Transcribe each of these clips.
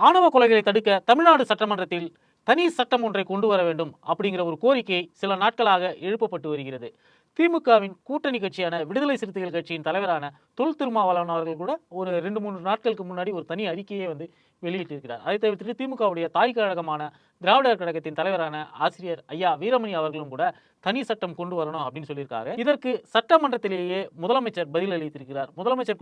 ஆணவ கொலைகளை தடுக்க தமிழ்நாடு சட்டமன்றத்தில் தனி சட்டம் ஒன்றை கொண்டு வர வேண்டும் அப்படிங்கிற ஒரு கோரிக்கை சில நாட்களாக எழுப்பப்பட்டு வருகிறது. திமுகவின் கூட்டணி கட்சியான விடுதலை சிறுத்தைகள் கட்சியின் தலைவரான தொல் திருமாவளவன் அவர்கள் கூட ஒரு ரெண்டு மூணு நாட்களுக்கு முன்னாடி ஒரு தனி அறிக்கையை வந்து வெளியிட்டிருக்கிறார். அதை தவிர்த்து திமுகவுடைய தாய் கழகமான திராவிடர் கழகத்தின் தலைவரான ஆசிரியர் ஐயா வீரமணி அவர்களும் கூட தனி சட்டம் கொண்டு வரணும் அப்படின்னு சொல்லியிருக்காரு. இதற்கு சட்டமன்றத்திலேயே முதலமைச்சர் பதில் அளித்திருக்கிறார். முதலமைச்சர்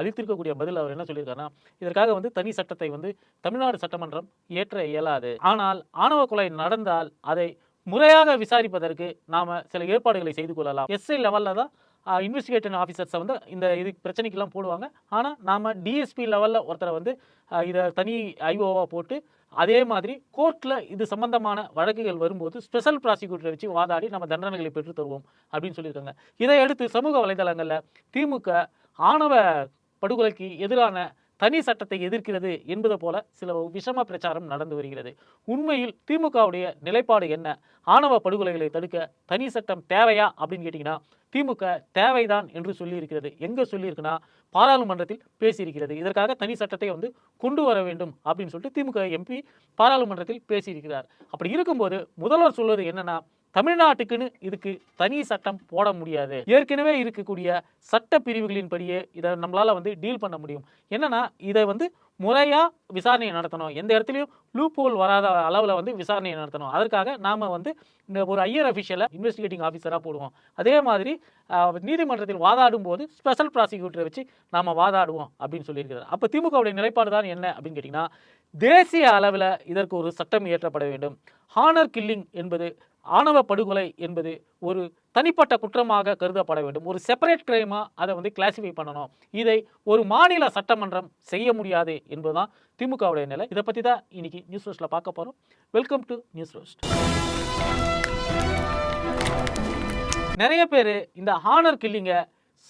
அளித்திருக்கக்கூடிய பதில் அவர் என்ன சொல்லியிருக்காருன்னா இதற்காக வந்து தனி சட்டத்தை வந்து தமிழ்நாடு சட்டமன்றம் ஏற்ற இயலாது. ஆனால் ஆணவ கொலை நடந்தால் அதை முறையாக விசாரிப்பதற்கு நாம் சில ஏற்பாடுகளை செய்து கொள்ளலாம். எஸ்ஐ லெவலில் தான் இன்வெஸ்டிகேட்டிவ் ஆஃபீஸர்ஸை வந்து இந்த இது பிரச்சனைக்கெல்லாம் போடுவாங்க. ஆனால் நாம் டிஎஸ்பி லெவலில் ஒருத்தரை வந்து இதை தனி ஐஓவாக போட்டு அதே மாதிரி கோர்ட்டில் இது சம்பந்தமான வழக்குகள் வரும்போது ஸ்பெஷல் ப்ராசிக்யூட்டரை வச்சு வாதாடி நம்ம தண்டனைகளை பெற்று தருவோம் அப்படின்னு சொல்லியிருக்காங்க. இதையடுத்து சமூக வலைதளங்களில் திமுக ஆணவ படுகொலைக்கு எதிரான தனி சட்டத்தை எதிர்க்கிறது என்பது போல சில விஷம பிரச்சாரம் நடந்து வருகிறது. உண்மையில் திமுகவுடைய நிலைப்பாடு என்ன? ஆணவ படுகொலைகளை தடுக்க தனி சட்டம் தேவையா அப்படின்னு கேட்டிங்கன்னா திமுக தேவைதான் என்று சொல்லியிருக்கிறது. எங்கே சொல்லியிருக்குன்னா பாராளுமன்றத்தில் பேசியிருக்கிறது. இதற்காக தனி சட்டத்தை வந்து கொண்டு வர வேண்டும் அப்படின்னு சொல்லிட்டு திமுக எம்பி பாராளுமன்றத்தில் பேசியிருக்கிறார். அப்படி இருக்கும்போது முதல்வர் சொல்வது என்னன்னா தமிழ்நாட்டுக்குன்னு இதுக்கு தனி சட்டம் போட முடியாது. ஏற்கனவே இருக்கக்கூடிய சட்ட பிரிவுகளின்படியே இதை நம்மளால் வந்து டீல் பண்ண முடியும். என்னன்னா இதை வந்து முறையாக விசாரணையை நடத்தணும். எந்த இடத்துலையும் லூப் ஹோல் வராத அளவில் வந்து விசாரணையை நடத்தணும். அதற்காக நாம் வந்து இந்த ஒரு ஐயர் அஃபிஷியலை இன்வெஸ்டிகேட்டிங் ஆஃபீஸராக போடுவோம். அதே மாதிரி நீதிமன்றத்தில் வாதாடும் போது ஸ்பெஷல் ப்ராசிக்யூட்டரை வச்சு நாம் வாதாடுவோம் அப்படின்னு சொல்லியிருக்கிறார். அப்போ திமுகவுடைய நிலைப்பாடு தான் என்ன அப்படின்னு கேட்டிங்கன்னா தேசிய அளவில் இதற்கு ஒரு சட்டம் இயற்றப்பட வேண்டும். ஹானர் கில்லிங் என்பது ஆணவ படுகொலை என்பது ஒரு தனிப்பட்ட குற்றமாக கருதப்பட வேண்டும். ஒரு செப்பரேட் கிரைமாக அதை வந்து கிளாசிஃபை பண்ணணும். இதை ஒரு மாநில சட்டமன்றம் செய்ய முடியாது என்பதுதான் திமுகவுடைய நிலை. இதை பற்றி தான் இன்னைக்கு நியூஸ் ரோஸ்ட்டில் பார்க்க போகிறோம் வெல்கம் டு நியூஸ் ரோஸ்ட் நிறைய பேர் இந்த ஹானர் கில்லிங்கை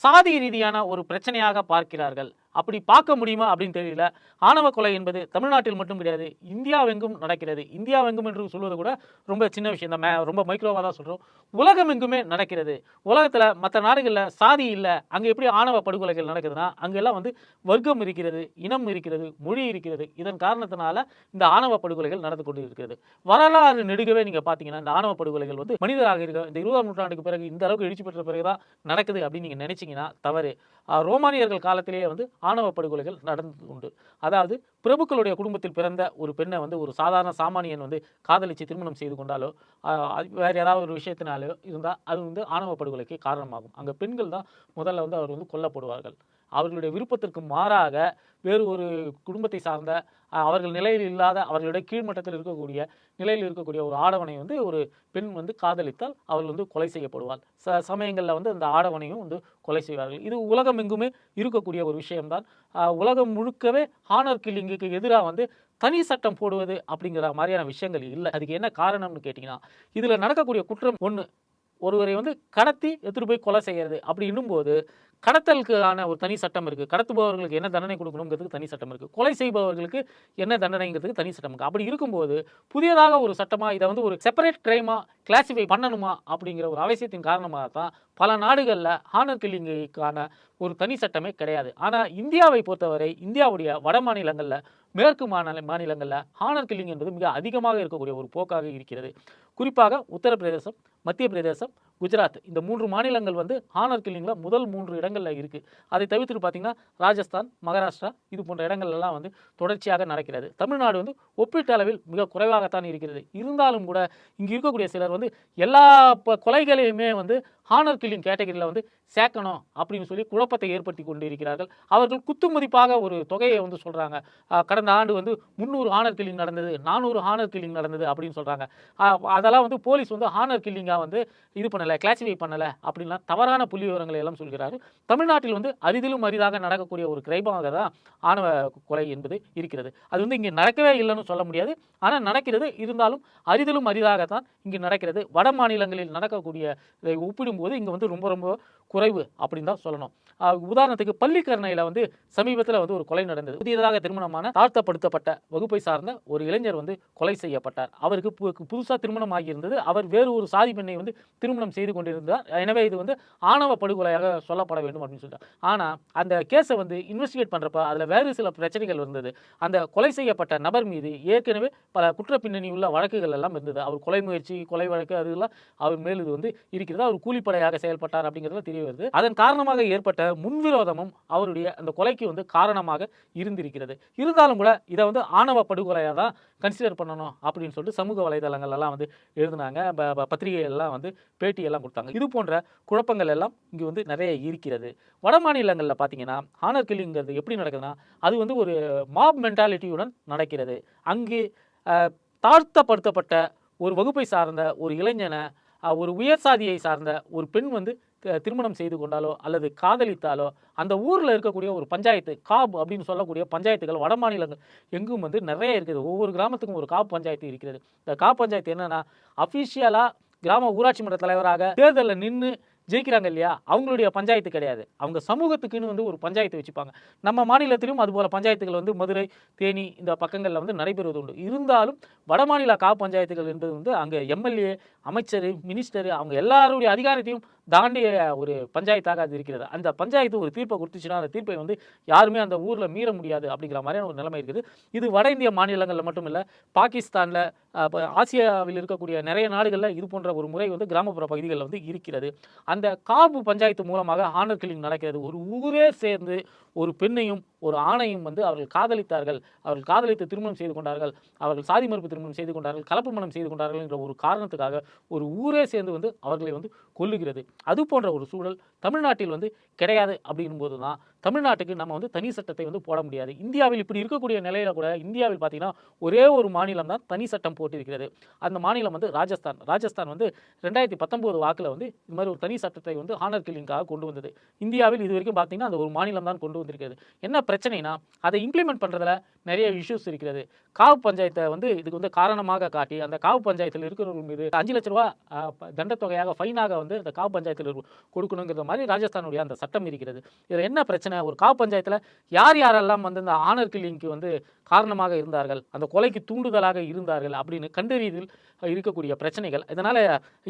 சாதி ரீதியான ஒரு பிரச்சனையாக பார்க்கிறார்கள். அப்படி பார்க்க முடியுமா அப்படின்னு தெரியல. ஆணவ கொலை என்பது தமிழ்நாட்டில் மட்டும் கிடையாது இந்தியாவெங்கும் நடக்கிறது. இந்தியாவெங்கும் என்று சொல்வது கூட ரொம்ப சின்ன விஷயம் தான். மே- ரொம்ப மைக்ரோவாக தான் சொல்கிறோம் உலகம் எங்குமே நடக்கிறது. உலகத்தில் மற்ற நாடுகளில் சாதி இல்லை அங்கே எப்படி ஆணவ படுகொலைகள் நடக்குதுன்னா அங்கெல்லாம் வந்து வர்க்கம் இருக்கிறது இனம் இருக்கிறது மொழி இருக்கிறது. இதன் காரணத்தினால இந்த ஆணவ படுகொலைகள் நடந்து கொண்டு இருக்கிறது வரலாறு நெடுகவே நீங்கள் பார்த்தீங்கன்னா இந்த ஆணவ படுகொலைகள் வந்து மனிதராக இருக்க இந்த இருபதாம் நூற்றாண்டுக்கு பிறகு இந்த அளவுக்கு எழுச்சி பெற்ற பிறகு தான் நடக்குது அப்படின்னு நீங்கள் நினைச்சிங்கன்னா தவறு. ரோமானியர்கள் காலத்திலேயே வந்து ஆணவ படுகொலைகள் நடந்து உண்டு. அதாவது பிரபுக்களுடைய குடும்பத்தில் பிறந்த ஒரு பெண்ணை வந்து ஒரு சாதாரண சாமானியன் வந்து காதலிச்சு திருமணம் செய்து கொண்டாலோ வேறு வேற ஏதாவது ஒரு விஷயத்தினாலோ இருந்தால் அது வந்து ஆணவ படுகொலைக்கு காரணமாகும். அங்கே பெண்கள் தான் முதல்ல வந்து அவர் வந்து கொல்லப்படுவார்கள். அவர்களுடைய விருப்பத்திற்கு மாறாக வேறு ஒரு குடும்பத்தை சார்ந்த அவர்கள் நிலையில் இல்லாத அவர்களுடைய கீழ்மட்டத்தில் இருக்கக்கூடிய நிலையில் இருக்கக்கூடிய ஒரு ஆடவனை வந்து ஒரு பெண் வந்து காதலித்தால் அவர்கள் வந்து கொலை செய்யப்படுவாள். ச சமயங்களில் வந்து அந்த ஆடவனையும் வந்து கொலை செய்வார்கள். இது உலகம் எங்குமே இருக்கக்கூடிய ஒரு விஷயம்தான். உலகம் முழுக்கவே ஹானர் கில்லிங்குக்கு எதிராக வந்து தனி சட்டம் போடுவது அப்படிங்கிற மாதிரியான விஷயங்கள் இல்லை. அதுக்கு என்ன காரணம்னு கேட்டிங்கன்னா இதில் நடக்கக்கூடிய குற்றம் ஒன்று ஒருவரை வந்து கடத்தி எடுத்துகிட்டு போய் கொலை செய்கிறது அப்படி இன்னும்போது கடத்தலுக்கான ஒரு தனி சட்டம் இருக்குது கடத்துபவர்களுக்கு என்ன தண்டனை கொடுக்கணுங்கிறதுக்கு தனி சட்டம் இருக்குது கொலை செய்பவர்களுக்கு என்ன தண்டனைங்கிறதுக்கு தனி சட்டம் இருக்குது அப்படி இருக்கும்போது புதியதாக ஒரு சட்டமாக இதை வந்து ஒரு செப்பரேட் கிரைமா கிளாசிஃபை பண்ணணுமா அப்படிங்கிற ஒரு அவசியத்தின் காரணமாக தான் பல நாடுகளில் ஹானர் கில்லிங்குக்கான ஒரு தனி சட்டமே கிடையாது. ஆனால் இந்தியாவை பொறுத்தவரை இந்தியாவுடைய வட மாநிலங்களில் மேற்கு மாநில மாநிலங்களில் ஹானர் கில்லிங் என்பது மிக அதிகமாக இருக்கக்கூடிய ஒரு போக்காக இருக்கிறது. குறிப்பாக உத்தரப்பிரதேசம் மத்திய பிரதேசம் குஜராத். இந்த மூன்று மாநிலங்கள் வந்து ஹானர் கில்லிங்கில் முதல் மூன்று இடங்களில் இருக்குது அதை தவிர்த்துட்டு பார்த்திங்கன்னா ராஜஸ்தான் மகாராஷ்டிரா இது போன்ற இடங்கள்லாம் வந்து தொடர்ச்சியாக நடக்கிறது. தமிழ்நாடு வந்து ஒப்பீட்டளவில் மிக குறைவாகத்தான் இருக்கிறது. இருந்தாலும் கூட இங்கே இருக்கக்கூடிய சிலர் வந்து எல்லா கொலைகளையுமே வந்து ஹானர் கில்லிங் கேட்டகரியில் வந்து சேர்க்கணும் அப்படின்னு சொல்லி குழப்பத்தை ஏற்படுத்தி கொண்டு இருக்கிறார்கள் அவர்கள் குத்து மதிப்பாக ஒரு தொகையை வந்து சொல்கிறாங்க கடந்த ஆண்டு வந்து முந்நூறு ஹானர் கில்லிங் நடந்தது நானூறு ஹானர் கில்லிங் நடந்தது அப்படின்னு சொல்கிறாங்க அதெல்லாம் வந்து போலீஸ் வந்து ஹானர் கில்லிங்காக வந்து இது பண்ணலை கிளாசிஃபை பண்ணலை அப்படின்லாம் தவறான புள்ளி விவரங்களை எல்லாம் சொல்கிறார். தமிழ்நாட்டில் வந்து அரிதிலும் அரிதாக நடக்கக்கூடிய ஒரு கிரைமாக தான் ஆணவ கொலை என்பது இருக்கிறது. அது வந்து இங்கே நடக்கவே இல்லைன்னு சொல்ல முடியாது. ஆனால் நடக்கிறது இருந்தாலும் அரிதிலும் அரிதாகத்தான் இங்கே நடக்கிறது. வட மாநிலங்களில் நடக்கக்கூடிய இதை போது இங்கே வந்து ரொம்ப ரொம்ப குறைவு அப்படின்னு தான் சொல்லணும். உதாரணத்துக்கு பள்ளிக்கரணையில் வந்து சமீபத்தில் வந்து ஒரு கொலை நடந்தது. புதியதாக திருமணமான தாழ்த்தப்படுத்தப்பட்ட வகுப்பை சார்ந்த ஒரு இளைஞர் வந்து கொலை செய்யப்பட்டார். அவருக்கு பு- புதுசாக திருமணம் ஆகியிருந்தது. அவர் வேறு ஒரு சாதி பெண்ணை வந்து திருமணம் செய்து கொண்டிருந்தார். எனவே இது வந்து ஆணவ படுகொலையாக சொல்லப்பட வேண்டும் அப்படின்னு சொல்லிட்டார் ஆனால் அந்த கேஸை வந்து இன்வெஸ்டிகேட் பண்ணுறப்ப அதில் வேறு சில பிரச்சனைகள் இருந்தது. அந்த கொலை செய்யப்பட்ட நபர் மீது ஏற்கனவே பல குற்ற பின்னணி உள்ள வழக்குகள் எல்லாம் இருந்தது. அவர் கொலை முயற்சி கொலை வழக்கு அதெல்லாம் அவர் மேல் இது வந்து இருக்கிறது. அவர் கூலிப்படையாக செயல்பட்டார் அப்படிங்கிறதுல தெரிய வருது அதன் காரணமாக ஏற்பட்ட முன்விரோதமும் அவருடைய அந்த கொலைக்கு வந்து காரணமாக இருந்திருக்கிறது. இருந்தாலும் கூட இதை வந்து ஆணவ படுகொலையாக தான் கன்சிடர் பண்ணணும் அப்படின்னு சொல்லிட்டு சமூக வலைதளங்கள் எல்லாம் வந்து எழுதினாங்க. ப- எல்லாம் வந்து பேட்டியெல்லாம் கொடுத்தாங்க. இது போன்ற குழப்பங்கள் எல்லாம் இங்கே வந்து நிறைய இருக்கிறது. வட மாநிலங்களில் பார்த்தீங்கன்னா ஹானர் கில்லிங்கிறது எப்படி நடக்குதுன்னா அது வந்து ஒரு மாப் மென்டாலிட்டியுடன் நடக்கிறது. அங்கு தாழ்த்தப்படுத்தப்பட்ட ஒரு வகுப்பை சார்ந்த ஒரு இளைஞனை ஒரு உயர் சாதியை சார்ந்த ஒரு பெண் வந்து திருமணம் செய்து கொண்டாலோ அல்லது காதலித்தாலோ அந்த ஊரில் இருக்கக்கூடிய ஒரு பஞ்சாயத்து காப் அப்படின்னு சொல்லக்கூடிய பஞ்சாயத்துகள் வட மாநிலங்கள் எங்கும் வந்து நிறைய இருக்குது. ஒவ்வொரு கிராமத்துக்கும் ஒரு காப் பஞ்சாயத்து இருக்கிறது. இந்த காப் பஞ்சாயத்து என்னன்னா அஃபிஷியலாக கிராம ஊராட்சி மன்ற தலைவராக தேர்தலில் நின்று ஜெயிக்கிறாங்க இல்லையா? அவங்களுடைய பஞ்சாயத்து கிடையாது. அவங்க சமூகத்துக்குன்னு வந்து ஒரு பஞ்சாயத்து வச்சுப்பாங்க. நம்ம மாநிலத்திலும் அதுபோல் பஞ்சாயத்துகள் வந்து மதுரை தேனி இந்த பக்கங்களில் வந்து நடைபெறுவது உண்டு. இருந்தாலும் வட மாநில கா பஞ்சாயத்துகள் என்பது வந்து அங்கே எம்எல்ஏ அமைச்சர் மினிஸ்டர் அவங்க எல்லாருடைய அதிகாரத்தையும் தாண்டிய ஒரு பஞ்சாயத்தாக அது இருக்கிறது. அந்த பஞ்சாயத்து ஒரு தீர்ப்பை கொடுத்துச்சுன்னா அந்த தீர்ப்பை வந்து யாருமே அந்த ஊரில் மீற முடியாது அப்படிங்கிற மாதிரியான ஒரு நிலைமை இருக்குது. இது வட இந்திய மாநிலங்களில் மட்டும் இல்லை பாகிஸ்தானில் ஆசியாவில் இருக்கக்கூடிய நிறைய நாடுகளில் இது போன்ற ஒரு முறை வந்து கிராமப்புற பகுதிகளில் வந்து இருக்கிறது. அந்த காபு பஞ்சாயத்து மூலமாக ஆனர் கிளிங் நடக்கிறது. ஒரு ஊரே சேர்ந்து ஒரு பெண்ணையும் ஒரு ஆணையும் வந்து அவர்கள் காதலித்தார்கள். அவர்கள் காதலித்து திருமணம் செய்து கொண்டார்கள். அவர்கள் சாதி மறுப்பு திருமணம் செய்து கொண்டார்கள் கலப்பு மணம் செய்து கொண்டார்கள் என்ற ஒரு காரணத்துக்காக ஒரு ஊரே சேர்ந்து வந்து அவர்களை வந்து கொல்லுகிறது. அது போன்ற ஒரு சூழல் தமிழ்நாட்டில் வந்து கிடையாது அப்படிங்கும்போது தான் தமிழ்நாட்டுக்கு நம்ம வந்து தனி சட்டத்தை வந்து போட முடியாது. இந்தியாவில் இப்படி இருக்கக்கூடிய நிலையில் கூட இந்தியாவில் பார்த்தீங்கன்னா ஒரே ஒரு மாநிலம் தான் தனி சட்டம் போட்டிருக்கிறது. அந்த மாநிலம் வந்து ராஜஸ்தான். ராஜஸ்தான் வந்து ரெண்டாயிரத்தி பத்தொம்போது வாக்கில் வந்து இது மாதிரி ஒரு தனி சட்டத்தை வந்து ஆனர் கிளிங்காக கொண்டு வந்தது. இந்தியாவில் இது வரைக்கும் பார்த்தீங்கன்னா அந்த ஒரு மாநிலம் தான் கொண்டு வந்திருக்கிறது. என்ன பிரச்சனைனா அதை இம்ப்ளிமெண்ட் பண்ணுறதுல நிறைய இஷ்யூஸ் இருக்கிறது. காவு பஞ்சாயத்தை வந்து இதுக்கு வந்து காரணமாக காட்டி அந்த காவு பஞ்சாயத்தில் இருக்கிறவர்கள் மீது அஞ்சு லட்ச ரூபா தண்டத்தொகையாக ஃபைனாக வந்து அந்த காவு பஞ்சாயத்தில் கொடுக்கணுங்கிற மாதிரி ராஜஸ்தானுடைய அந்த சட்டம் இருக்கிறது. இதில் என்ன பிரச்சனை? ஒரு காவு பஞ்சாயத்தில் யார் யாரெல்லாம் வந்து இந்த ஆனர் கில்லிங்க்கு வந்து காரணமாக இருந்தார்கள் அந்த கொலைக்கு தூண்டுதலாக இருந்தார்கள் அப்படின்னு கண்டறியதில் இருக்கக்கூடிய பிரச்சனைகள். இதனால்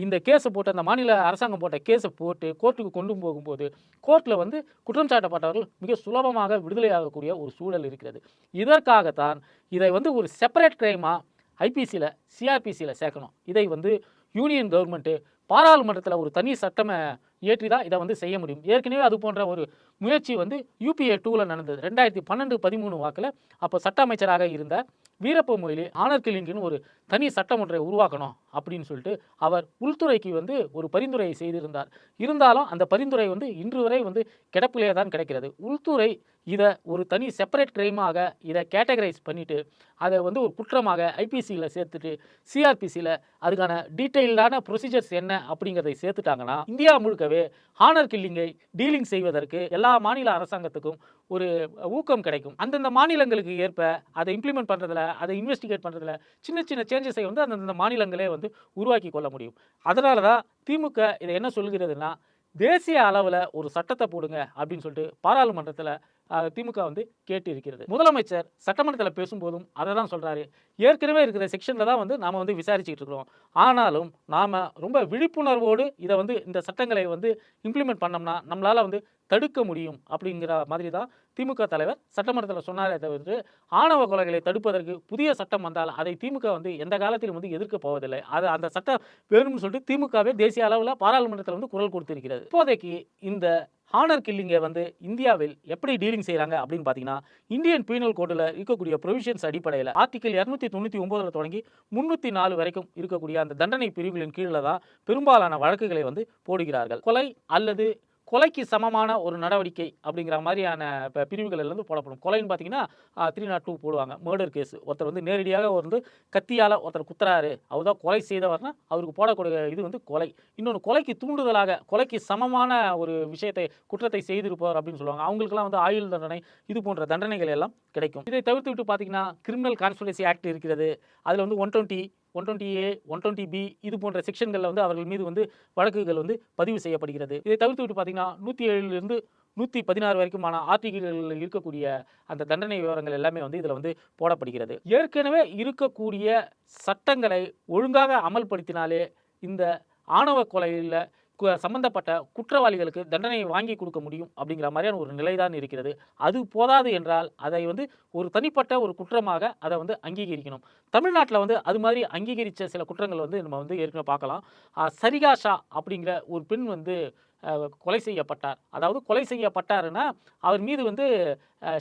இந்த கேஸை போட்டு அந்த மாநில அரசாங்கம் போட்ட கேஸை போட்டு கோர்ட்டுக்கு கொண்டு போகும்போது கோர்ட்டில் வந்து குற்றம் சாட்டப்பட்டவர்கள் மிக சுலபமாக விடுதலையாகக்கூடிய ஒரு சூழல் இருக்கிறது. இதற்காகத்தான் இதை வந்து ஒரு செப்பரேட் கிரைமாக ஐபிசியில் சிஆர்பிசியில் சேர்க்கணும். இதை வந்து யூனியன் கவர்மெண்ட்டு பாராளுமன்றத்தில் ஒரு தனி சட்டமை இயற்றி தான் இதை வந்து செய்ய முடியும். ஏற்கனவே அது போன்ற ஒரு முயற்சி வந்து யூபிஏ டூவில் நடந்தது. ரெண்டாயிரத்தி பன்னெண்டு பதிமூணு வாக்கில் அப்போ சட்ட அமைச்சராக இருந்த வீரப்ப மொய்லி ஆனர் ஒரு தனி சட்டம் ஒன்றை உருவாக்கணும் அப்படின்னு சொல்லிட்டு அவர் உள்துறைக்கு வந்து ஒரு பரிந்துரையை செய்திருந்தார். இருந்தாலும் அந்த பரிந்துரை வந்து இன்று வரை வந்து கிடப்பிலே தான் கிடைக்கிறது. உள்துறை இதை ஒரு தனி செப்பரேட் க்ரைமாக இதை கேட்டகரைஸ் பண்ணிவிட்டு அதை வந்து ஒரு குற்றமாக ஐபிசியில் சேர்த்துட்டு சிஆர்பிசியில் அதுக்கான டீட்டெயில்டான ப்ரொசீஜர்ஸ் என்ன அப்படிங்கிறதை சேர்த்துட்டாங்கன்னா இந்தியா முழுக்கவே ஹானர் கில்லிங்கை டீலிங் செய்வதற்கு எல்லா மாநில அரசாங்கத்துக்கும் ஒரு ஊக்கம் கிடைக்கும். அந்தந்த மாநிலங்களுக்கு ஏற்ப அதை இம்ப்ளிமெண்ட் பண்ணுறதுல அதை இன்வெஸ்டிகேட் பண்ணுறதுல சின்ன சின்ன சேஞ்சஸை வந்து அந்தந்த மாநிலங்களே வந்து உருவாக்கி கொள்ள முடியும். அதனால தான் திமுக இதை என்ன சொல்கிறதுனா தேசிய அளவில் ஒரு சட்டத்தை போடுங்க அப்படின்னு சொல்லிட்டு பாராளுமன்றத்தில் திமுக வந்து கேட்டு இருக்கிறது முதலமைச்சர் சட்டமன்றத்தில் பேசும்போதும் அதை தான் சொல்கிறாரு ஏற்கனவே இருக்கிற செக்ஷனில் தான் வந்து நாம் வந்து விசாரிச்சுட்டு இருக்கிறோம். ஆனாலும் நாம் ரொம்ப விழிப்புணர்வோடு இதை வந்து இந்த சட்டங்களை வந்து இம்ப்ளிமெண்ட் பண்ணோம்னா நம்மளால் வந்து தடுக்க முடியும் அப்படிங்கிற மாதிரி தான் திமுக தலைவர் சட்டமன்றத்தில் சொன்னாரே தவிர்த்து ஆணவ கொலைகளை தடுப்பதற்கு புதிய சட்டம் வந்தால் அதை திமுக வந்து எந்த காலத்திலும் வந்து எதிர்க்க போவதில்லை. அது அந்த சட்டம் வேணும்னு சொல்லிட்டு திமுகவே தேசிய அளவில் பாராளுமன்றத்தில் வந்து குரல் கொடுத்திருக்கிறது. இப்போதைக்கு இந்த ஹானர் கில்லிங்கை வந்து இந்தியாவில் எப்படி டீலிங் செய்கிறாங்க அப்படின்னு பார்த்தீங்கன்னா இந்தியன் பீனல் கோடில் இருக்கக்கூடிய ப்ரொவிஷன்ஸ் அடிப்படையில் ஆர்டிகல் இரநூத்தி தொண்ணூற்றி ஒம்போதில் தொடங்கி முந்நூற்றி நாலு வரைக்கும் இருக்கக்கூடிய அந்த தண்டனை பிரிவுகளின் கீழே தான் பெரும்பாலான வழக்குகளை வந்து போடுகிறார்கள். கொலை அல்லது கொலைக்கு சமமான ஒரு நடவடிக்கை அப்படிங்கிற மாதிரியான இப்போ பிரிவுகள் வந்து போடப்படும். கொலைன்னு பார்த்தீங்கன்னா த்ரீ நாட் டூ போடுவாங்க. மர்டர் கேஸ் ஒருத்தர் வந்து நேரடியாக வந்து கத்தியால் ஒருத்தர் குத்துறாரு. அவர் தான் கொலை செய்தவர்னா அவருக்கு போடக்கூடிய இது வந்து கொலை. இன்னொன்று கொலைக்கு தூண்டுதலாக கொலைக்கு சமமான ஒரு விஷயத்தை குற்றத்தை செய்திருப்பவர் அப்படின்னு சொல்லுவாங்க. அவங்களுக்குலாம் வந்து ஆயுள் தண்டனை இது போன்ற தண்டனைகள் எல்லாம் கிடைக்கும். இதை தவிர்த்து விட்டு பார்த்தீங்கன்னா கிரிமினல் கான்ஸ்பிரசி ஆக்ட் இருக்கிறது. அதில் வந்து one twenty one twenty A one twenty B இது போன்ற செக்ஷன்களில் வந்து அவர்கள் மீது வந்து வழக்குகள் வந்து பதிவு செய்யப்படுகிறது. இதை தவிர்த்து விட்டு பார்த்தீங்கன்னா நூற்றி ஏழுலேருந்து நூற்றி பதினாறு வரைக்குமான ஆர்டிகிள்களில் இருக்கக்கூடிய அந்த தண்டனை விவரங்கள் எல்லாமே வந்து இதில் வந்து போடப்படுகிறது. ஏற்கனவே இருக்கக்கூடிய சட்டங்களை ஒழுங்காக அமல்படுத்தினாலே இந்த ஆணவ கொலையில் சம்பந்தப்பட்ட குற்றவாளிகளுக்கு தண்டனை வாங்கி கொடுக்க முடியும் அப்படிங்கிற மாதிரியான ஒரு நிலைதான் இருக்கிறது. அது போதாது என்றால் அதை வந்து ஒரு தனிப்பட்ட ஒரு குற்றமாக அதை வந்து அங்கீகரிக்கணும். தமிழ்நாட்டில் வந்து அது மாதிரி அங்கீகரித்த சில குற்றங்கள் வந்து நம்ம வந்து ஏற்கனவே பார்க்கலாம். ஆஹ் சரிகா ஷா அப்படிங்கிற ஒரு பெண் வந்து கொலை செய்யப்பட்டார். அதாவது கொலை செய்யப்பட்டாருன்னா அவர் மீது வந்து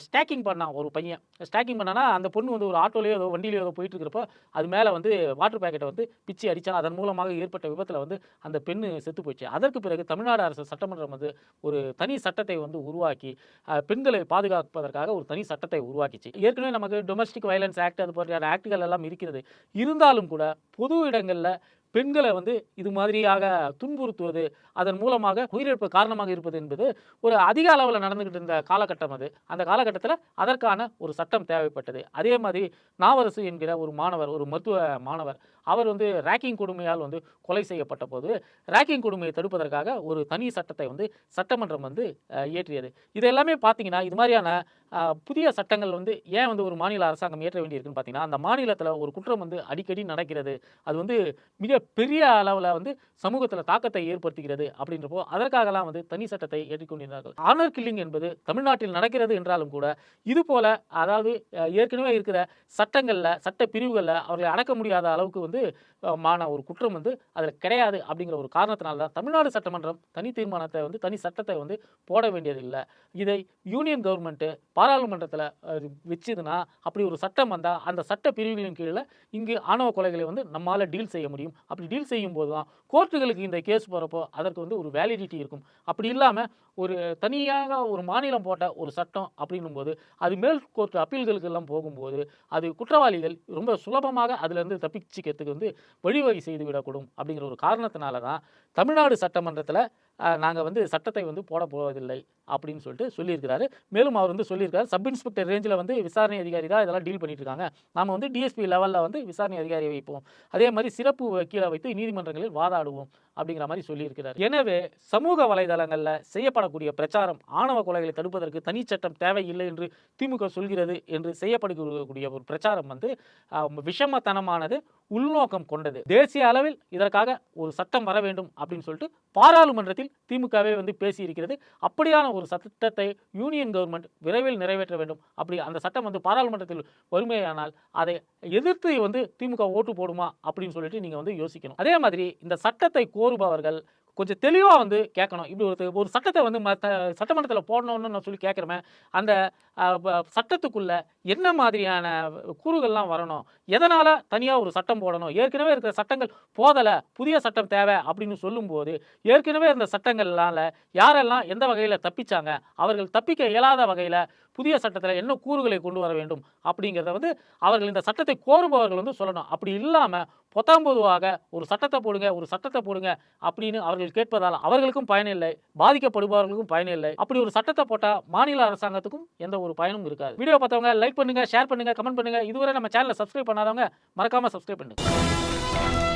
ஸ்டாக்கிங் பண்ணான் ஒரு பையன். ஸ்டாக்கிங் பண்ணானா அந்த பொண்ணு வந்து ஒரு ஆட்டோலையோ ஏதோ வண்டியிலையோ ஏதோ போயிட்டு இருக்கிறப்போ அது மேலே வந்து வாட்டர் பேக்கெட்டை வந்து பிச்சு அடித்தான் அதன் மூலமாக ஏற்பட்ட விபத்தில் வந்து அந்த பெண்ணு செத்து போச்சு. அதற்கு பிறகு தமிழ்நாடு அரசு சட்டமன்றம் வந்து ஒரு தனி சட்டத்தை வந்து உருவாக்கி பெண்களை பாதுகாப்பதற்காக ஒரு தனி சட்டத்தை உருவாக்கிச்சு. ஏற்கனவே நமக்கு டொமஸ்டிக் வயலன்ஸ் ஆக்ட் அது போன்ற ஆக்டுகள் எல்லாம் இருக்கிறது. இருந்தாலும் கூட பொது இடங்களில் பெண்களை வந்து இது மாதிரியாக துன்புறுத்துவது அதன் மூலமாக உயிரிழப்பு காரணமாக இருப்பது என்பது ஒரு அதிக அளவில் நடந்துகிட்டு இருந்த காலகட்டம் அது. அந்த காலகட்டத்தில் அதற்கான ஒரு சட்டம் தேவைப்பட்டது. அதே மாதிரி நாவரசு என்கிற ஒரு மாணவர் ஒரு மருத்துவ மாணவர் அவர் வந்து ரேக்கிங் கொடுமையால் வந்து கொலை செய்யப்பட்ட போது ரேக்கிங் கொடுமையை தடுப்பதற்காக ஒரு தனி சட்டத்தை வந்து சட்டமன்றம் வந்து இயற்றியது. இது எல்லாமே பார்த்தீங்கன்னா இது மாதிரியான புதிய சட்டங்கள் வந்து ஏன் வந்து ஒரு மாநில அரசாங்கம் இயற்ற வேண்டியிருக்குன்னு பார்த்தீங்கன்னா அந்த மாநிலத்தில் ஒரு குற்றம் வந்து அடிக்கடி நடக்கிறது. அது வந்து மிக பெரிய அளவில் வந்து சமூகத்தில் தாக்கத்தை ஏற்படுத்துகிறது அப்படின்றப்போ அதற்காகலாம் வந்து தனி சட்டத்தை ஏற்றிக்கொண்டிருந்தார்கள். ஆனர் கில்லிங் என்பது தமிழ்நாட்டில் நடக்கிறது என்றாலும் கூட இது போல அதாவது ஏற்கனவே இருக்கிற சட்டங்களில் சட்ட பிரிவுகளில் அவர்களை அடக்க முடியாத அளவுக்கு வந்து வந்து மான ஒரு குற்றம் வந்து அதில் கிடையாது அப்படிங்கிற ஒரு காரணத்தினால தான் தமிழ்நாடு சட்டமன்றம் தனி தீர்மானத்தை வந்து தனி சட்டத்தை வந்து போட வேண்டியதில்லை. இதை யூனியன் கவர்மெண்ட்டு பாராளுமன்றத்தில் வச்சுதுன்னா அப்படி ஒரு சட்டம் வந்தால் அந்த சட்ட பிரிவுகளின் கீழே இங்கு ஆணவ கொலைகளை வந்து நம்மால் டீல் செய்ய முடியும். அப்படி டீல் செய்யும் போது தான் கோர்ட்டுகளுக்கு இந்த கேஸ் போகிறப்போ அதற்கு வந்து ஒரு வேலிடிட்டி இருக்கும். அப்படி இல்லாமல் ஒரு தனியாக ஒரு மாநிலம் போட்ட ஒரு சட்டம் அப்படின்னும் போது அது மேல் கோர்ட் அப்பீல்களுக்கெல்லாம் போகும்போது அது குற்றவாளிகள் ரொம்ப சுலபமாக அதிலிருந்து தப்பிச்சுக்கிறதுக்கு வந்து வழிவகை செய்துவிடக்கூடும் அப்படிங்கிற ஒரு காரணத்தினால தான் தமிழ்நாடு சட்டமன்றத்தில் நாங்கள் வந்து சட்டத்தை வந்து போட போவதில்லை அப்படின்னு சொல்லிட்டு சொல்லியிருக்கிறாரு. மேலும் அவர் வந்து சொல்லியிருக்காரு சப் இன்ஸ்பெக்டர் ரேஞ்சில் வந்து விசாரணை அதிகாரி தான் இதெல்லாம் டீல் பண்ணிட்டு இருக்காங்க நாம வந்து டிஎஸ்பி லெவலில் வந்து விசாரணை அதிகாரி வைப்போம். அதே மாதிரி சிறப்பு வக்கீலை வைத்து நீதிமன்றங்களில் வாதாடுவோம். அப்படிங்கிற மாதிரி சொல்லியிருக்கிறார். எனவே சமூக வலைதளங்களில் செய்யப்படக்கூடிய பிரச்சாரம் ஆணவ கொலைகளை தடுப்பதற்கு தனி சட்டம் தேவையில்லை என்று திமுக சொல்கிறது என்று செய்யப்படக்கூடிய ஒரு பிரச்சாரம் வந்து விஷமத்தனமானது உள்நோக்கம் கொண்டது. தேசிய அளவில் இதற்காக ஒரு சட்டம் வர வேண்டும் அப்படின்னு சொல்லிட்டு பாராளுமன்றத்தில் திமுகவே வந்து பேசியிருக்கிறது. அப்படியான ஒரு சட்டத்தை யூனியன் கவர்மெண்ட் விரைவில் நிறைவேற்ற வேண்டும். அப்படி அந்த சட்டம் வந்து பாராளுமன்றத்தில் வறுமையானால் அதை எதிர்த்து வந்து திமுக ஓட்டு போடுமா அப்படின்னு சொல்லிட்டு நீங்கள் வந்து யோசிக்கணும். அதே மாதிரி இந்த சட்டத்தை கோருபவர்கள் கொஞ்சம் தெளிவாக வந்து கேட்கணும். இப்படி ஒரு ஒரு சட்டத்தை வந்து மற்ற சட்டமன்றத்தில் போடணும்னு நான் சொல்லி கேட்குறமே அந்த சட்டத்துக்குள்ளே என்ன மாதிரியான கூறுகள்லாம் வரணும்? எதனால் தனியாக ஒரு சட்டம் போடணும்? ஏற்கனவே இருக்கிற சட்டங்கள் போதலை புதிய சட்டம் தேவை அப்படின்னு சொல்லும்போது ஏற்கனவே இருந்த சட்டங்கள்னால யாரெல்லாம் எந்த வகையில் தப்பிச்சாங்க? அவர்கள் தப்பிக்க இயலாத வகையில் புதிய சட்டத்தில் என்ன கூறுகளை கொண்டு வர வேண்டும்? அப்படிங்கிறத வந்து அவர்கள் இந்த சட்டத்தை கோருபவர்கள் வந்து சொல்லணும். அப்படி இல்லாமல் பொத்தாம்பொதுவாக ஒரு சட்டத்தை போடுங்க ஒரு சட்டத்தை போடுங்க அப்படின்னு அவர்கள் கேட்பதால் அவர்களுக்கும் பயனில்லை பாதிக்கப்படுபவர்களுக்கும் பயனில்லை அப்படி ஒரு சட்டத்தை போட்டால் மாநில அரசாங்கத்துக்கும் எந்த ஒரு பயனும் இருக்காது. வீடியோ பார்த்தவங்க லைக் பண்ணுங்க ஷேர் பண்ணுங்க கமெண்ட் பண்ணுங்க. இதுவரை நம்ம சேனலை சப்ஸ்கிரைப் பண்ணாதவங்க மறக்காம சப்ஸ்கிரைப் பண்ணுங்க.